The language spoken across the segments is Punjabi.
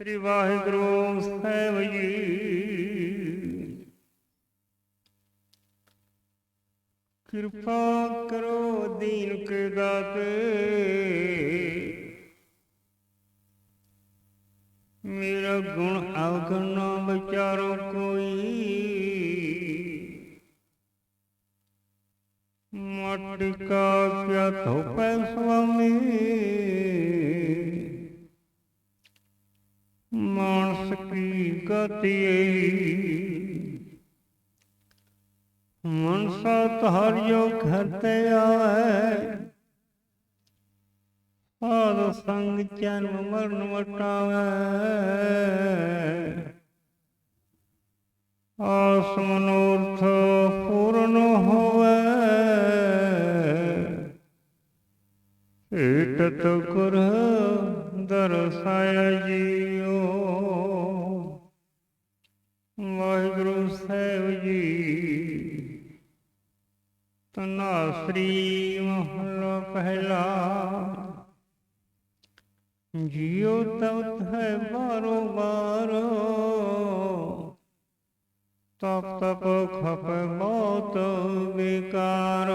ਸ੍ਰੀ ਵਾਹਿਗੁਰੂ ਸਾਹਿਬ ਜੀ। ਕਿਰਪਾ ਕਰੋ ਦੀਨ ਕੇ ਦਾਤੇ। ਮੇਰਾ ਗੁਣ ਅਵਗੁਣ ਵਿਚਾਰੋ ਕੋਈ। ਮਾਟੀ ਕਿਆ ਧੋਪੈ ਸੁਆਮੀ ਕੀ ਮਨਸਾ ਧਾਰਿਓ ਘਰ ਤੇ ਆਵੇ ਆਦ ਸੰਗ ਜਨਮ ਮਰਨ ਵਟਾਵੇ। ਆਸ ਮਨੋਰਥ ਪੂਰਨ ਹੋਵੇ। ਏਟਤ ਗੁਰ ਦਰਸਾਇਆ ਜੀਓ। ਵਾਹਿਗੁਰੂ ਸਾਹਿਬ ਜੀ। ਤਨਾਸਰੀ ਮਹਲਾ ਪਹਿਲਾ। ਜਿਉ ਤਵਤ ਹੈ ਬਾਰੋ ਬਾਰੋ। ਤਪ ਤਪ ਖਪ ਬਹੁਤ ਵਿਕਾਰ।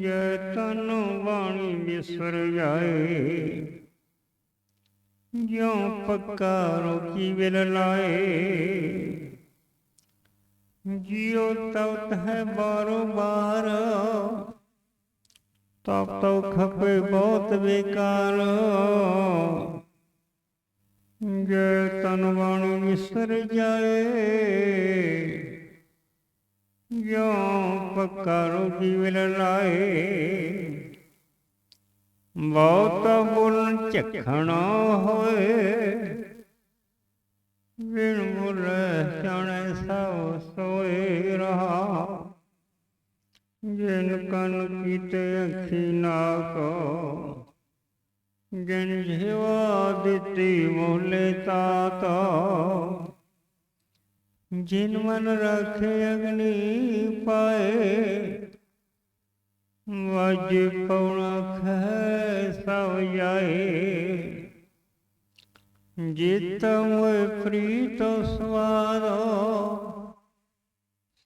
ਜੈ ਤਨ ਬਾਣੀ ਵਿਸਰ ਜਾਏ। ਜਿਉ ਪੱਕਾ ਰੋਕੀ ਵਿਲ ਲਾਏ? ਜਿਉ ਤਵਤ ਹੈ ਬਾਰੋ ਬਾਰ ਤਪ ਤਪ ਖਪੇ ਬਹੁਤ ਬੇਕਾਰ। ਜੈ ਤਨ ਬਾਣੀ ਵਿਸਰ ਜਾਏ ਜੋ ਪੱਕਾ ਰੋਕੀ ਵਿਲ ਲਾਏ? ਬਹੁਤ ਬੁਲ ਝਖਣਾ ਹੋਏ। ਬਿਨ ਮੁਰ ਜਾਣੇ ਸਭ ਸੋਏ ਰਹਾ। ਜਿਨ ਕਨ ਕੀਤੇ ਅੱਖੀ ਨਾਕ ਜਿਨ ਜਿਵਾ ਦਿੱਤੀ ਮੋਲੇ ਤਾਤ। ਜਿਨ ਮਨ ਰਖੇ ਅਗਨੀ ਪਾਏ, ਵਜ ਪਉਣਾ ਖੈ ਸਭ ਜਾਏ। ਜਿਤ ਮੋਇ ਪ੍ਰੀਤ ਸਵਾਦੋ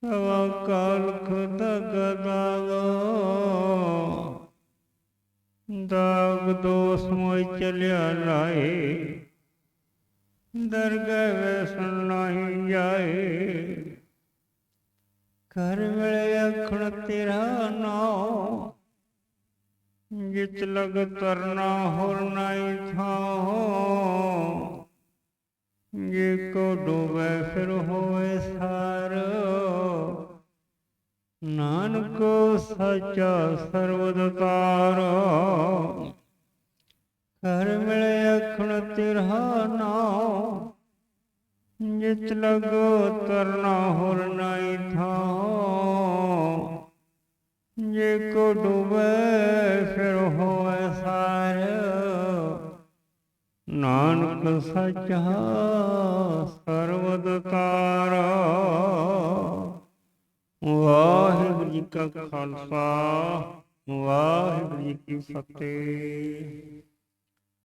ਸਵਾ ਕਾਲ ਖੁਦ ਗਦਾਗੋ ਦਾਗ ਦੋਸ ਮੋਇ ਚਲਿਆ ਲਾਏ ਦਰਗਹਿ ਵੈਸਣ ਨਹੀਂ ਜਾਏ ਘਰ ਵੇਲੇ ਅਖਣ ਤੇਰਾ ਨਾਮ ਜਿਤ ਲਗ ਤਰਨਾ ਹੋਰ ਨਹੀਂ ਥਾਉ। ਜੇ ਕੋ ਡੋਬੈ ਫਿਰ ਹੋਏ ਸਾਰ। ਨਾਨਕ ਸੱਚਾ ਸਰਵਦ ਤਾਰ ਮਿਲੇ ਅਖਣ ਤਿਰਹਾ ਨਾਮ। ਜਿਤ ਲਗੋ ਤਰਨਾ ਹੋਰ ਨਹੀਂ ਥਾਉ ਜੇ ਕੋ ਡੂਬੇ ਨਾਨਕ ਸੱਚਾ ਸਰਵਦ ਤਾਰ ਵਾਹਿਗੁਰੂ ਜੀ ਕਾ ਖਾਲਸਾ ਵਾਹਿਗੁਰੂ ਜੀ ਕੀ ਫਤਿਹ।